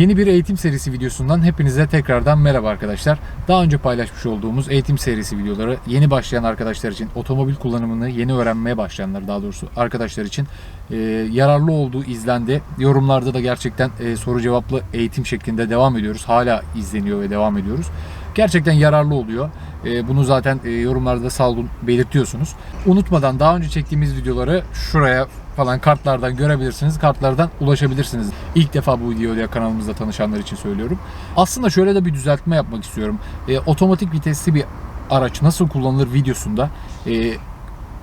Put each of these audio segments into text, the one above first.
Yeni bir eğitim serisi videosundan hepinize tekrardan merhaba arkadaşlar. Daha önce paylaşmış olduğumuz eğitim serisi videoları yeni başlayan arkadaşlar için, otomobil kullanımını yeni öğrenmeye başlayanlar daha doğrusu arkadaşlar için e, yararlı olduğu izlendi. Yorumlarda da gerçekten e, soru cevaplı eğitim şeklinde devam ediyoruz. Hala izleniyor ve devam ediyoruz. Gerçekten yararlı oluyor. E, bunu zaten e, yorumlarda sağ olun belirtiyorsunuz. Unutmadan daha önce çektiğimiz videoları şuraya falan kartlardan görebilirsiniz. Kartlardan ulaşabilirsiniz. İlk defa bu videoya kanalımızda tanışanlar için söylüyorum. Aslında şöyle de bir düzeltme yapmak istiyorum. E, otomatik vitesli bir araç nasıl kullanılır videosunda e,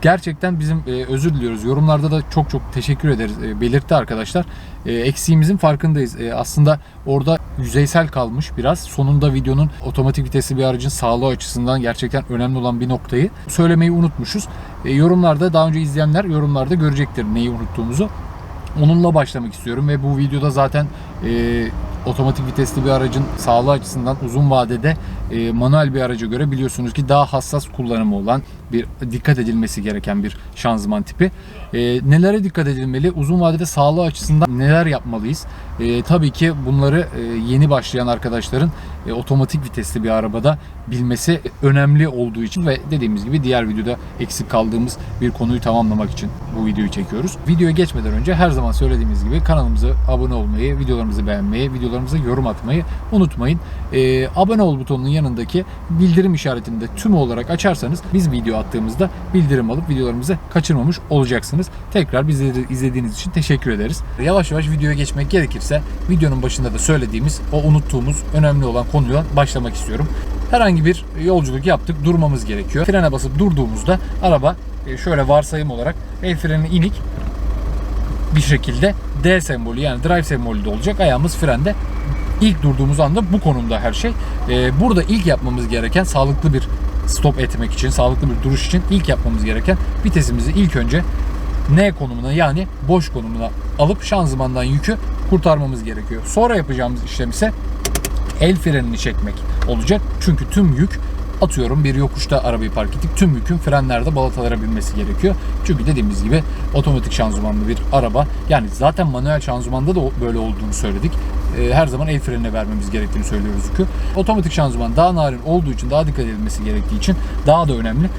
gerçekten bizim e, özür diliyoruz. Yorumlarda da çok çok teşekkür ederiz. E, belirtti arkadaşlar. E, eksiğimizin farkındayız. E, aslında orada yüzeysel kalmış biraz. Sonunda videonun otomatik vitesli bir aracın sağlığı açısından gerçekten önemli olan bir noktayı söylemeyi unutmuşuz. E, yorumlarda daha önce izleyenler yorumlarda görecektir neyi unuttuğumuzu. Onunla başlamak istiyorum ve bu videoda zaten e, otomatik vitesli bir aracın sağlığı açısından uzun vadede e, manuel bir araca göre biliyorsunuz ki daha hassas kullanımı olan bir dikkat edilmesi gereken bir şanzıman tipi. E, nelere dikkat edilmeli? Uzun vadede sağlığı açısından neler yapmalıyız? E, tabii ki bunları e, yeni başlayan arkadaşların e, otomatik vitesli bir arabada bilmesi önemli olduğu için ve dediğimiz gibi diğer videoda eksik kaldığımız bir konuyu tamamlamak için bu videoyu çekiyoruz. Videoya geçmeden önce her zaman söylediğimiz gibi kanalımıza abone olmayı, videolarımızı beğenmeyi, videolarımıza yorum atmayı unutmayın. E, abone ol butonunun yanındaki bildirim işaretini de tüm olarak açarsanız biz video attığımızda bildirim alıp videolarımızı kaçırmamış olacaksınız. Tekrar bizi izlediğiniz için teşekkür ederiz. Yavaş yavaş videoya geçmek gerekirse videonun başında da söylediğimiz o unuttuğumuz önemli olan konuya başlamak istiyorum. Herhangi bir yolculuk yaptık, durmamız gerekiyor. Frene basıp durduğumuzda araba e, şöyle varsayım olarak el freni inik bir şekilde D sembolü yani drive sembolü de olacak. Ayağımız frende. İlk durduğumuz anda bu konumda her şey. Ee, burada ilk yapmamız gereken sağlıklı bir stop etmek için, sağlıklı bir duruş için ilk yapmamız gereken vitesimizi ilk önce N konumuna yani boş konumuna alıp şanzımandan yükü kurtarmamız gerekiyor. Sonra yapacağımız işlem ise el frenini çekmek olacak. Çünkü tüm yük atıyorum bir yokuşta arabayı park ettik. Tüm yükün frenlerde balatalara binmesi gerekiyor. Çünkü dediğimiz gibi otomatik şanzımanlı bir araba. Yani zaten manuel şanzımanda da böyle olduğunu söyledik. Ee, Her zaman el frenine vermemiz gerektiğini söylüyoruz yükü. Otomatik şanzıman daha narin olduğu için, daha dikkat edilmesi gerektiği için daha da önemli.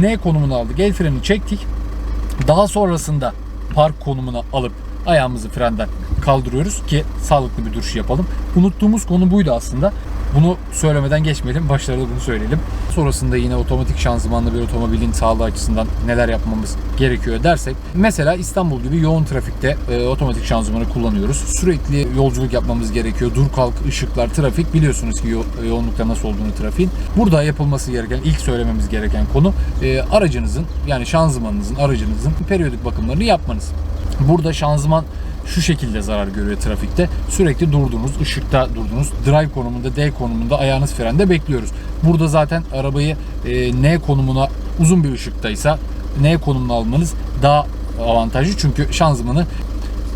N konumunu aldık, el frenini çektik. Daha sonrasında park konumuna alıp ayağımızı frenden kaldırıyoruz ki sağlıklı bir duruş yapalım. Unuttuğumuz konu buydu aslında. Bunu söylemeden geçmeyelim. Başlarda bunu söyleyelim. Sonrasında yine otomatik şanzımanlı bir otomobilin sağlığı açısından neler yapmamız gerekiyor dersek. Mesela İstanbul gibi yoğun trafikte e, otomatik şanzımanı kullanıyoruz. Sürekli yolculuk yapmamız gerekiyor. Dur kalk, ışıklar, trafik. Biliyorsunuz ki yo- yoğunlukta nasıl olduğunu trafiğin. Burada yapılması gereken, ilk söylememiz gereken konu e, aracınızın yani şanzımanınızın, aracınızın periyodik bakımlarını yapmanız. Burada şanzıman şu şekilde zarar görüyor trafikte. Sürekli durdunuz, ışıkta durdunuz. Drive konumunda, D konumunda ayağınız frende bekliyoruz. Burada zaten arabayı e, N konumuna uzun bir ışıktaysa N konumuna almanız daha avantajlı. Çünkü şanzımanı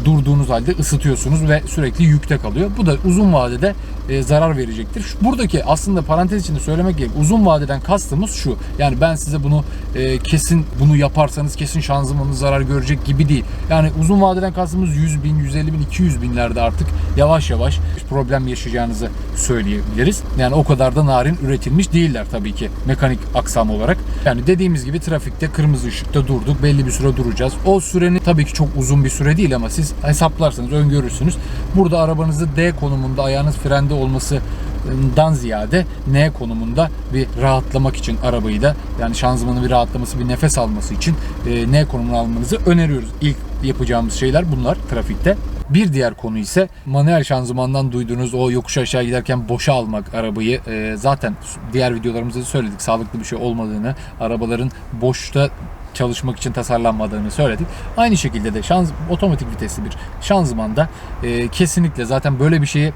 durduğunuz halde ısıtıyorsunuz ve sürekli yükte kalıyor. Bu da uzun vadede e, zarar verecektir. Buradaki aslında parantez içinde söylemek gerek. Uzun vadeden kastımız şu. Yani ben size bunu e, kesin bunu yaparsanız kesin şanzımanınız zarar görecek gibi değil. Yani uzun vadeden kastımız 100 bin, 150 bin, 200 binlerde artık yavaş yavaş problem yaşayacağınızı söyleyebiliriz. Yani o kadar da narin üretilmiş değiller tabii ki mekanik aksam olarak. Yani dediğimiz gibi trafikte kırmızı ışıkta durduk. Belli bir süre duracağız. O sürenin tabii ki çok uzun bir süre değil ama siz hesaplarsanız öngörürsünüz. Burada arabanızı D konumunda ayağınız frende olmasından ziyade N konumunda bir rahatlamak için arabayı da yani şanzımanın bir rahatlaması, bir nefes alması için e, N konumuna almanızı öneriyoruz. İlk yapacağımız şeyler bunlar trafikte. Bir diğer konu ise manuel şanzımandan duyduğunuz o yokuş aşağı giderken boşa almak arabayı. E, zaten diğer videolarımızda da söyledik sağlıklı bir şey olmadığını, arabaların boşta çalışmak için tasarlanmadığını söyledik. Aynı şekilde de şanz, otomatik vitesli bir şanzımanda e, kesinlikle zaten böyle bir şeyi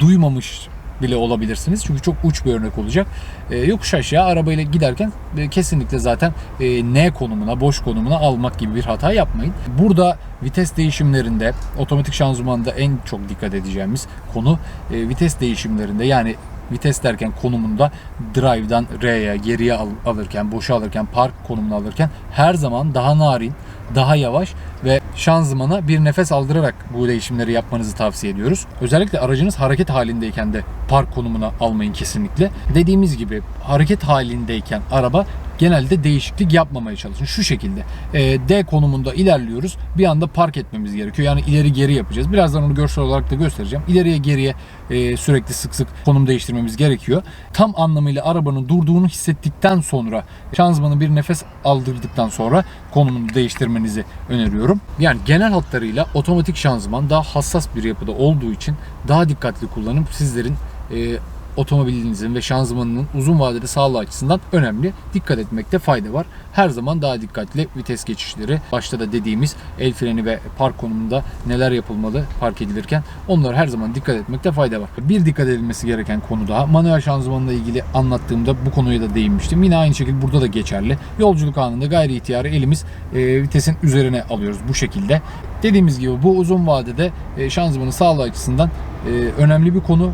duymamış bile olabilirsiniz. Çünkü çok uç bir örnek olacak. E, yokuş aşağı arabayla giderken e, kesinlikle zaten e, N konumuna, boş konumuna almak gibi bir hata yapmayın. Burada vites değişimlerinde, otomatik şanzımanda en çok dikkat edeceğimiz konu e, vites değişimlerinde yani vites derken konumunda drive'dan R'ye geriye al- alırken, boşa alırken, park konumunu alırken her zaman daha narin, daha yavaş ve şanzımana bir nefes aldırarak bu değişimleri yapmanızı tavsiye ediyoruz. Özellikle aracınız hareket halindeyken de park konumuna almayın kesinlikle. Dediğimiz gibi hareket halindeyken araba genelde değişiklik yapmamaya çalışın. Şu şekilde e, D konumunda ilerliyoruz. Bir anda park etmemiz gerekiyor. Yani ileri geri yapacağız. Birazdan onu görsel olarak da göstereceğim. İleriye geriye e, sürekli sık sık konum değiştirmemiz gerekiyor. Tam anlamıyla arabanın durduğunu hissettikten sonra şanzımanı bir nefes aldırdıktan sonra konumunu değiştirmenizi öneriyorum. Yani genel hatlarıyla otomatik şanzıman daha hassas bir yapıda olduğu için daha dikkatli kullanıp sizlerin e, otomobilinizin ve şanzımanının uzun vadede sağlığı açısından önemli. Dikkat etmekte fayda var. Her zaman daha dikkatli vites geçişleri, başta da dediğimiz el freni ve park konumunda neler yapılmalı park edilirken onlara her zaman dikkat etmekte fayda var. Bir dikkat edilmesi gereken konu daha. Manuel şanzımanla ilgili anlattığımda bu konuya da değinmiştim. Yine aynı şekilde burada da geçerli. Yolculuk anında gayri ihtiyari elimiz e, vitesin üzerine alıyoruz bu şekilde. Dediğimiz gibi bu uzun vadede e, şanzımanın sağlığı açısından e, önemli bir konu.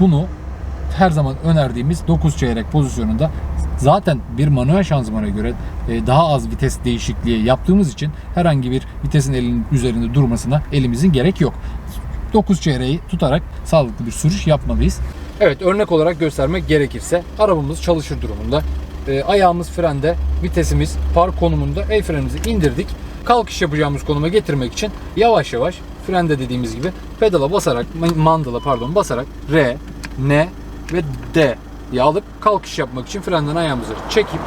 Bunu her zaman önerdiğimiz 9 çeyrek pozisyonunda zaten bir manuel şanzımana göre e, daha az vites değişikliği yaptığımız için herhangi bir vitesin elinin üzerinde durmasına elimizin gerek yok. 9 çeyreği tutarak sağlıklı bir sürüş yapmalıyız. Evet örnek olarak göstermek gerekirse arabamız çalışır durumunda. E, ayağımız frende, vitesimiz park konumunda el frenimizi indirdik. Kalkış yapacağımız konuma getirmek için yavaş yavaş frende dediğimiz gibi pedala basarak, mandala pardon basarak R, N ve D diye alıp kalkış yapmak için frenden ayağımızı çekip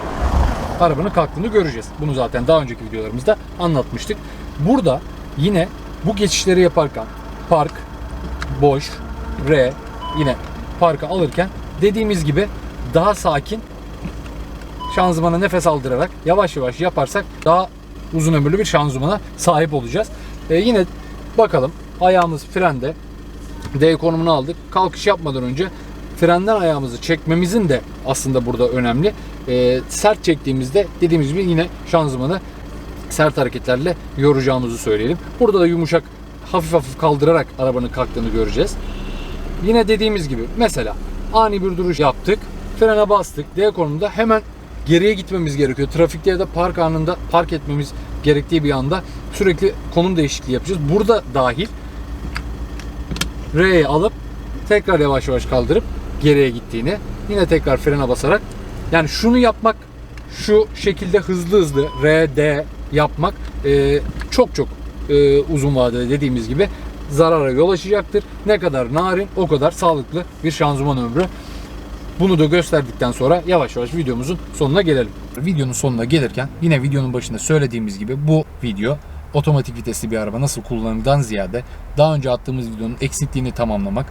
arabanın kalktığını göreceğiz. Bunu zaten daha önceki videolarımızda anlatmıştık. Burada yine bu geçişleri yaparken park, boş, R yine parka alırken dediğimiz gibi daha sakin şanzımana nefes aldırarak yavaş yavaş yaparsak daha uzun ömürlü bir şanzımana sahip olacağız. Ee, yine bakalım ayağımız frende D konumunu aldık. Kalkış yapmadan önce frenden ayağımızı çekmemizin de aslında burada önemli. Ee, sert çektiğimizde dediğimiz gibi yine şanzımanı sert hareketlerle yoracağımızı söyleyelim. Burada da yumuşak hafif hafif kaldırarak arabanın kalktığını göreceğiz. Yine dediğimiz gibi mesela ani bir duruş yaptık. Frene bastık. D konumunda hemen geriye gitmemiz gerekiyor. Trafikte ya da park anında park etmemiz gerektiği bir anda sürekli konum değişikliği yapacağız. Burada dahil R'yi alıp tekrar yavaş yavaş kaldırıp geriye gittiğini yine tekrar frene basarak yani şunu yapmak şu şekilde hızlı hızlı R, D yapmak e, çok çok e, uzun vadede dediğimiz gibi zarara yol açacaktır. Ne kadar narin o kadar sağlıklı bir şanzıman ömrü. Bunu da gösterdikten sonra yavaş yavaş videomuzun sonuna gelelim. Videonun sonuna gelirken yine videonun başında söylediğimiz gibi bu video otomatik vitesli bir araba nasıl kullanımdan ziyade daha önce attığımız videonun eksikliğini tamamlamak,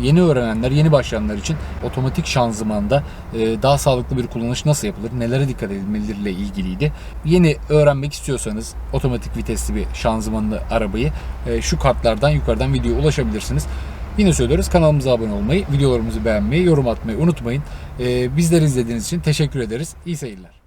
yeni öğrenenler, yeni başlayanlar için otomatik şanzımanda e, daha sağlıklı bir kullanış nasıl yapılır, nelere dikkat edilmeleriyle ilgiliydi. Yeni öğrenmek istiyorsanız otomatik vitesli bir şanzımanlı arabayı e, şu kartlardan yukarıdan videoya ulaşabilirsiniz. Yine söylüyoruz kanalımıza abone olmayı, videolarımızı beğenmeyi, yorum atmayı unutmayın. E, bizleri izlediğiniz için teşekkür ederiz. İyi seyirler.